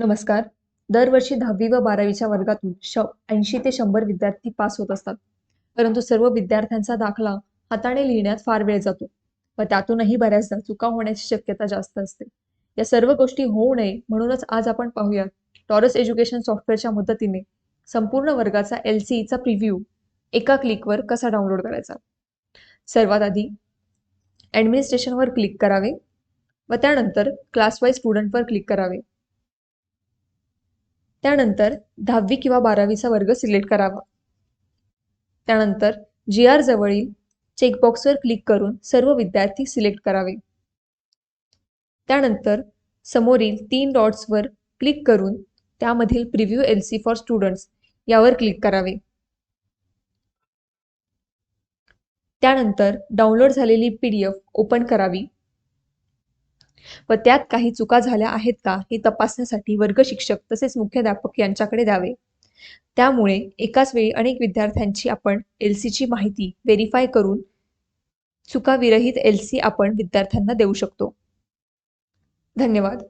नमस्कार. दरवर्षी दहावी व बारावीच्या वर्गातून श ऐंशी ते शंभर विद्यार्थी पास होत असतात. परंतु सर्व विद्यार्थ्यांचा दाखला हाताने लिहिण्यात फार वेळ जातो व त्यातूनही बऱ्याचदा चुका होण्याची शक्यता जास्त असते. या सर्व गोष्टी होऊ नये म्हणूनच आज आपण पाहूया टॉरस एज्युकेशन सॉफ्टवेअरच्या मदतीने संपूर्ण वर्गाचा एल चा प्रिव्ह्यू एका क्लिकवर कसा डाउनलोड करायचा? सर्वात आधी ॲडमिनिस्ट्रेशनवर क्लिक करावे व त्यानंतर क्लासवाईज स्टुडंटवर क्लिक करावे. त्यानंतर दहावी किंवा बारावीचा वर्ग सिलेक्ट करावा. त्यानंतर जी आर जवळील चेकबॉक्सवर क्लिक करून सर्व विद्यार्थी सिलेक्ट करावे. त्यानंतर समोरील तीन डॉट्सवर क्लिक करून त्यामधील preview L C for students यावर क्लिक करावे. त्यानंतर डाउनलोड झालेली पी डी एफ ओपन करावी. व त्यात काही चुका झाल्या आहेत का हे तपासण्यासाठी वर्ग शिक्षक तसेच मुख्याध्यापक यांच्याकडे द्यावे. त्यामुळे एकाच वेळी अनेक विद्यार्थ्यांची आपण एल ची माहिती व्हेरीफाय करून चुकाविरहित एल सी आपण विद्यार्थ्यांना देऊ शकतो. धन्यवाद.